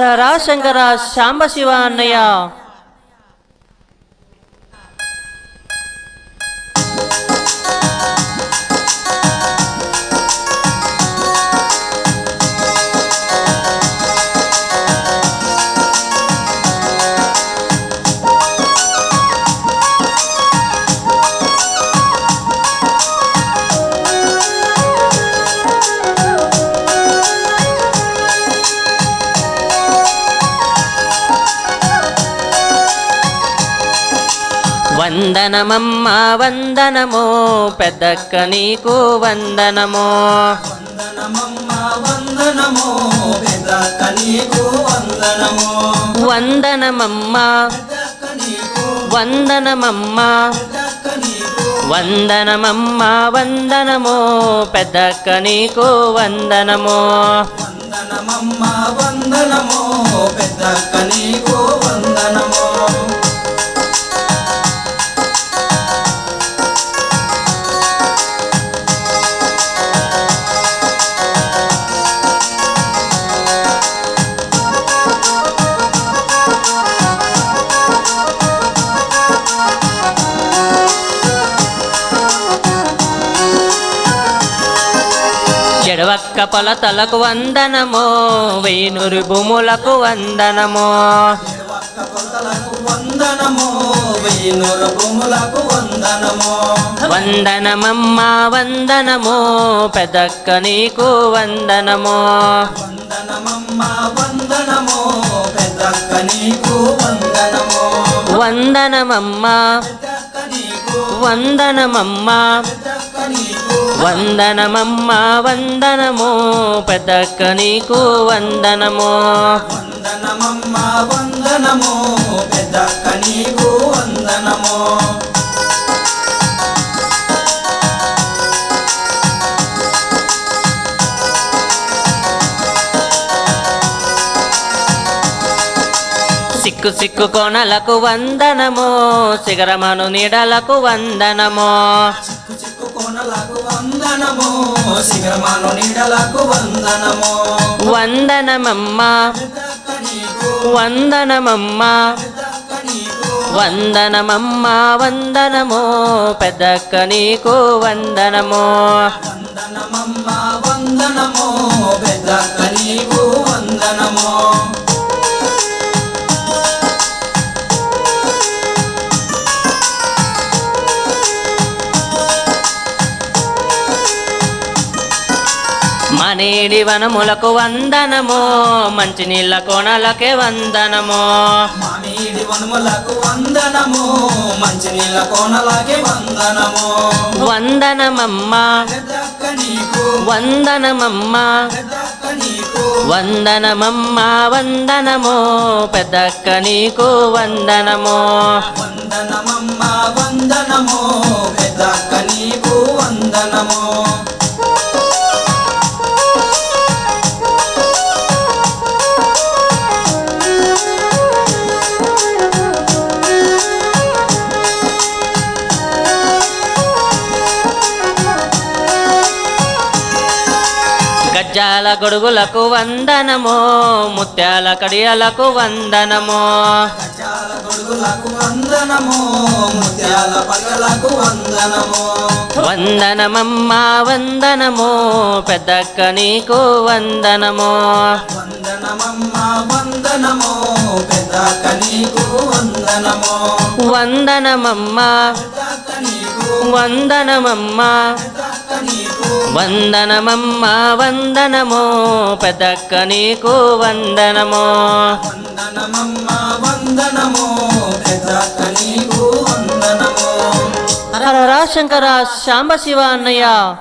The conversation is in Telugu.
హరరా శంకర శాంబశివ అన్నయ్య. వందనమమ్మ వందనమో పెద్దక్క నీకు వందనమో. వందనమమ్మ వందనమమ్మ వందనమమ్మ వందనమో పెద్దక్క నీకు వందనమో. వందనమమ్మ వందనమో పెద్దక్క నీకు చెడవక్క పొలతలకు వందనమో. వేణురు భూములకు వందనమో. వందనమమ్మ వందనమో పెద్దక్క నీకు వందనమో. వందనమమ్మ వందనమమ్మ వందనమమ్మ వందనమో పెద్దక్క నీకు వందనమో. వందనమమ్మ వందనమో పెద్దక్క నీకు వందనమో. సిక్కు సిక్కు కోణలకు వందనమో శిఖరమను నీడలకు వందనమో. కోనలకు వందనమో శిఖరమాను నీడలకు వందనమో. వందనమమ్మ వందనమమ్మ వందనమమ్మ వందనమో పెద్దక్క నీకు వందనమో. వందనమమ్మ వందనమో పెద్దక్క నీకు వందనమో. మనేడి వనములకు వందనమో మంచినీళ్ళ కోణలకే వందనమో. మామిడి వనములకు వందనము మంచినీళ్ళ కోనలాగే వందనము. వందనమమ్మ. వందనమమ్మ. వందనమమ్మ వందనమో. పెద్దక్క నీకు వందనమో. వందనమమ్మ వందనము. పెద్దక్క నీకు వందనము. గజ్జాల గొడుగులకు వందనమో ముత్యాల కడియలకు వందనము. వందనమమ్మ వందనమో పెద్దక్క నీకు వందనమో. వందనమమ్మ వందనమమ్మా. వందనమమ్మా వందనము. నీకు వందనమో. నీకు వందనమో శంకర శాంబశివ అన్నయ్య.